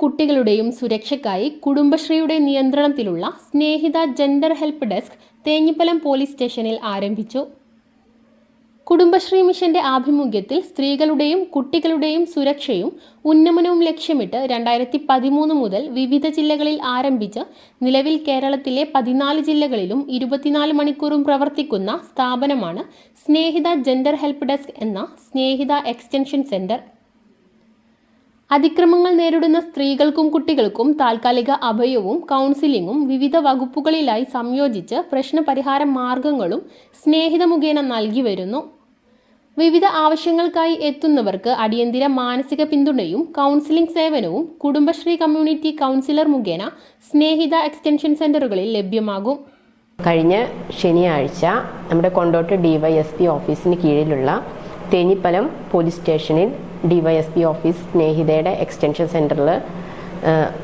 കുട്ടികളുടെയും സുരക്ഷയ്ക്കായി കുടുംബശ്രീയുടെ നിയന്ത്രണത്തിലുള്ള Snehitha gender help desk Thenhipalam police സ്റ്റേഷനിൽ ആരംഭിച്ചു. കുടുംബശ്രീ മിഷന്റെ ആഭിമുഖ്യത്തിൽ സ്ത്രീകളുടെയും കുട്ടികളുടെയും സുരക്ഷയും ഉന്നമനവും ലക്ഷ്യമിട്ട് രണ്ടായിരത്തി പതിമൂന്ന് മുതൽ വിവിധ ജില്ലകളിൽ ആരംഭിച്ച് നിലവിൽ കേരളത്തിലെ പതിനാല് ജില്ലകളിലും ഇരുപത്തിനാല് മണിക്കൂറും പ്രവർത്തിക്കുന്ന സ്ഥാപനമാണ് സ്നേഹിത ജെൻഡർ ഹെൽപ്പ് ഡെസ്ക് എന്ന സ്നേഹിത എക്സ്റ്റൻഷൻ സെന്റർ. അതിക്രമങ്ങൾ നേരിടുന്ന സ്ത്രീകൾക്കും കുട്ടികൾക്കും താൽക്കാലിക അഭയവും കൗൺസിലിംഗും വിവിധ വകുപ്പുകളിലായി സംയോജിച്ച് പ്രശ്നപരിഹാര മാർഗങ്ങളും സ്നേഹിത മുഖേന നൽകി വരുന്നു. വിവിധ ആവശ്യങ്ങൾക്കായി എത്തുന്നവർക്ക് അടിയന്തര മാനസിക പിന്തുണയും കൗൺസിലിംഗ് സേവനവും കുടുംബശ്രീ കമ്മ്യൂണിറ്റി കൗൺസിലർ മുഖേന സ്നേഹിത എക്സ്റ്റൻഷൻ സെന്ററുകളിൽ ലഭ്യമാകും. കഴിഞ്ഞ ശനിയാഴ്ച നമ്മുടെ കൊണ്ടോട്ട് ഡിവൈഎസ്പി ഓഫീസിന് കീഴിലുള്ള തേഞ്ഞിപ്പലം പോലീസ് സ്റ്റേഷനിൽ ഡിവൈഎസ്പി ഓഫീസ് സ്നേഹിതയുടെ എക്സ്റ്റൻഷൻ സെന്ററിൽ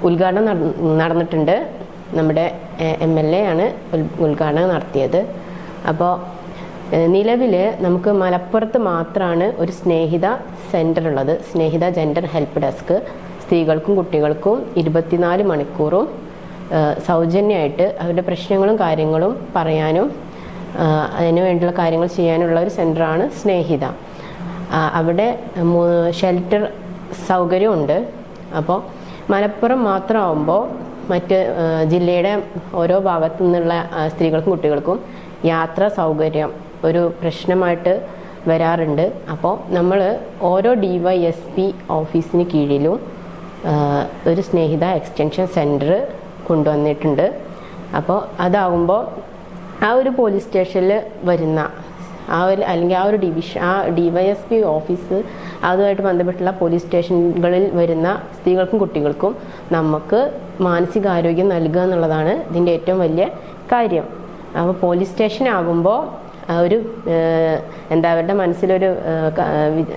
ഉദ്ഘാടനം നട- നടന്നിട്ടുണ്ട്. നമ്മുടെ എം എൽ എ ആണ് ഉദ്ഘാടനം നടത്തിയത്. അപ്പോൾ നിലവിൽ നമുക്ക് മലപ്പുറത്ത് മാത്രമാണ് ഒരു സ്നേഹിത സെന്റർ ഉള്ളത്. സ്നേഹിത ജെൻഡർ ഹെൽപ്പ് ഡെസ്ക് സ്ത്രീകൾക്കും കുട്ടികൾക്കും ഇരുപത്തിനാല് മണിക്കൂറും സൗജന്യമായിട്ട് അവരുടെ പ്രശ്നങ്ങളും കാര്യങ്ങളും പറയാനും അതിനു വേണ്ടിയുള്ള കാര്യങ്ങൾ ചെയ്യാനുള്ള ഒരു സെന്ററാണ് സ്നേഹിത. അവിടെ ഷെൽട്ടർ സൗകര്യമുണ്ട്. അപ്പോൾ മലപ്പുറം മാത്രമാകുമ്പോൾ മറ്റ് ജില്ലയുടെ ഓരോ ഭാഗത്തു നിന്നുള്ള സ്ത്രീകൾക്കും കുട്ടികൾക്കും യാത്രാ സൗകര്യം ഒരു പ്രശ്നമായിട്ട് വരാറുണ്ട്. അപ്പോൾ നമ്മൾ ഓരോ ഡി വൈ എസ് പി ഓഫീസിന് കീഴിലും ഒരു സ്നേഹിത എക്സ്റ്റൻഷൻ സെന്റർ കൊണ്ടുവന്നിട്ടുണ്ട്. അപ്പോൾ അതാകുമ്പോൾ ആ ഒരു പോലീസ് സ്റ്റേഷനിൽ വരുന്ന ആ ഒരു അല്ലെങ്കിൽ ആ ഒരു ഡിവിഷൻ ആ D Y S P office അതുമായിട്ട് ബന്ധപ്പെട്ടുള്ള പോലീസ് സ്റ്റേഷനുകളിൽ വരുന്ന സ്ത്രീകൾക്കും കുട്ടികൾക്കും നമുക്ക് മാനസികാരോഗ്യം നൽകുക എന്നുള്ളതാണ് ഇതിന്റെ ഏറ്റവും വലിയ കാര്യം. അപ്പോൾ പോലീസ് സ്റ്റേഷൻ ആകുമ്പോൾ ഒരു എന്താ അവരുടെ മനസ്സിലൊരു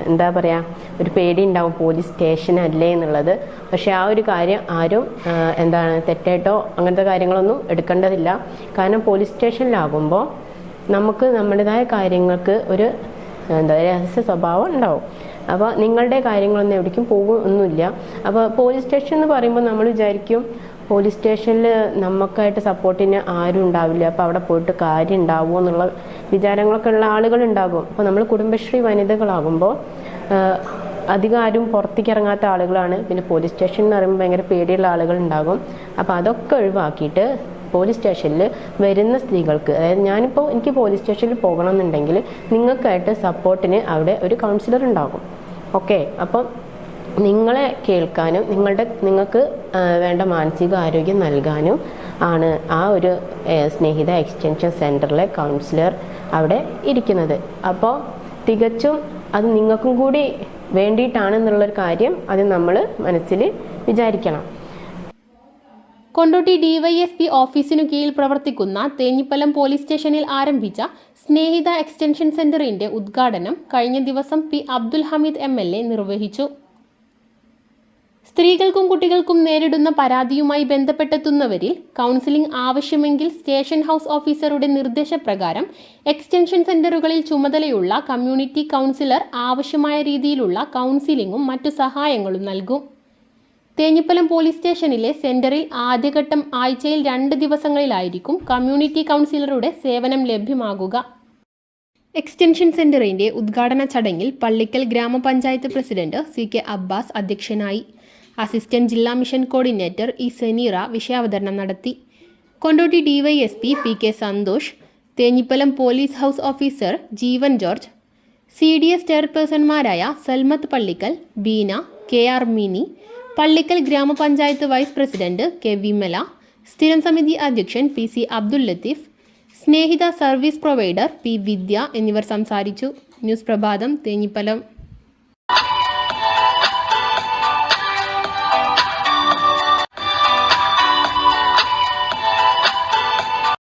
എന്താ പറയുക ഒരു പേടി ഉണ്ടാവും പോലീസ് സ്റ്റേഷൻ അല്ലേ എന്നുള്ളത്. പക്ഷെ ആ ഒരു കാര്യം ആരും എന്താണ് തെറ്റായിട്ടോ അങ്ങനത്തെ കാര്യങ്ങളൊന്നും എടുക്കേണ്ടതില്ല. കാരണം പോലീസ് സ്റ്റേഷനിലാകുമ്പോൾ നമുക്ക് നമ്മുടേതായ കാര്യങ്ങൾക്ക് ഒരു എന്താ രഹസ്യ സ്വഭാവം ഉണ്ടാവും. അപ്പോൾ നിങ്ങളുടെ കാര്യങ്ങളൊന്നും എവിടേക്കും പോകും ഒന്നുമില്ല അപ്പോൾ പോലീസ് സ്റ്റേഷൻ എന്ന് പറയുമ്പോൾ നമ്മൾ വിചാരിക്കും പോലീസ് സ്റ്റേഷനിൽ നമുക്കായിട്ട് സപ്പോർട്ടിന് ആരും ഉണ്ടാവില്ല. അപ്പോൾ അവിടെ പോയിട്ട് കാര്യം ഉണ്ടാവുമോ എന്നുള്ള വിചാരങ്ങളൊക്കെ ഉള്ള ആളുകൾ ഉണ്ടാകും. അപ്പോൾ നമ്മൾ കുടുംബശ്രീ വനിതകളാകുമ്പോൾ അധികം ആരും പുറത്തേക്ക് ഇറങ്ങാത്ത ആളുകളാണ്. പിന്നെ പോലീസ് സ്റ്റേഷൻ എന്ന് പറയുമ്പോൾ ഭയങ്കര പേടിയുള്ള ആളുകൾ ഉണ്ടാകും. അപ്പോൾ അതൊക്കെ ഒഴിവാക്കിയിട്ട് പോലീസ് സ്റ്റേഷനിൽ വരുന്ന സ്ത്രീകൾക്ക് അതായത് ഞാനിപ്പോൾ എനിക്ക് പോലീസ് സ്റ്റേഷനിൽ പോകണം എന്നുണ്ടെങ്കിൽ നിങ്ങൾക്കായിട്ട് സപ്പോർട്ടിന് അവിടെ ഒരു കൗൺസിലർ ഉണ്ടാകും. ഓക്കെ അപ്പം നിങ്ങളെ കേൾക്കാനും നിങ്ങളുടെ നിങ്ങൾക്ക് വേണ്ട മാനസിക ആരോഗ്യം നൽകാനും ആണ് ആ ഒരു സ്നേഹിത എക്സ്റ്റൻഷൻ സെന്ററിലെ കൗൺസിലർ അവിടെ ഇരിക്കുന്നത്. അപ്പോൾ തികച്ചും അത് നിങ്ങൾക്കും കൂടി വേണ്ടിയിട്ടാണെന്നുള്ളൊരു കാര്യം അത് നമ്മൾ മനസ്സിൽ വിചാരിക്കണം. കൊണ്ടോട്ടി ഡിവൈഎസ്പി ഓഫീസിനു കീഴിൽ പ്രവർത്തിക്കുന്ന തേഞ്ഞിപ്പലം പോലീസ് സ്റ്റേഷനിൽ ആരംഭിച്ച സ്നേഹിത എക്സ്റ്റൻഷൻ സെന്ററിന്റെ ഉദ്ഘാടനം കഴിഞ്ഞ ദിവസം P Abdul Hameed M L നിർവഹിച്ചു. സ്ത്രീകൾക്കും കുട്ടികൾക്കും നേരിടുന്ന പരാതിയുമായി ബന്ധപ്പെട്ടെത്തുന്നവരിൽ കൗൺസിലിംഗ് ആവശ്യമെങ്കിൽ സ്റ്റേഷൻ ഹൗസ് ഓഫീസറുടെ നിർദ്ദേശപ്രകാരം എക്സ്റ്റൻഷൻ സെന്ററുകളിൽ ചുമതലയുള്ള കമ്മ്യൂണിറ്റി കൗൺസിലർ ആവശ്യമായ രീതിയിലുള്ള കൗൺസിലിംഗും മറ്റു സഹായങ്ങളും നൽകും. തേഞ്ഞിപ്പലം പോലീസ് സ്റ്റേഷനിലെ സെന്ററിൽ ആദ്യഘട്ടം ആഴ്ചയിൽ രണ്ട് ദിവസങ്ങളിലായിരിക്കും കമ്മ്യൂണിറ്റി കൗൺസിലറുടെ സേവനം ലഭ്യമാകുക. എക്സ്റ്റൻഷൻ സെന്ററിന്റെ ഉദ്ഘാടന ചടങ്ങിൽ പള്ളിക്കൽ ഗ്രാമപഞ്ചായത്ത് പ്രസിഡന്റ് സി കെ അബ്ബാസ് അധ്യക്ഷനായി. അസിസ്റ്റന്റ് ജില്ലാ മിഷൻ കോർഡിനേറ്റർ ഇ സെനീറ വിഷയാവതരണം നടത്തി. Kondotty DYSP P K Santhosh Thenhipalam police house officer Jeevan George C D S ചെയർപേഴ്സൺമാരായ Salmath Pallikkal Beena K R Mini Pallikkal ഗ്രാമപഞ്ചായത്ത് വൈസ് പ്രസിഡന്റ് കെ വിമല സ്ഥിരം സമിതി അധ്യക്ഷൻ P C Abdul Latheef Snehitha service provider P Vidya എന്നിവർ സംസാരിച്ചു. News പ്രഭാതം തേഞ്ഞിപ്പലം.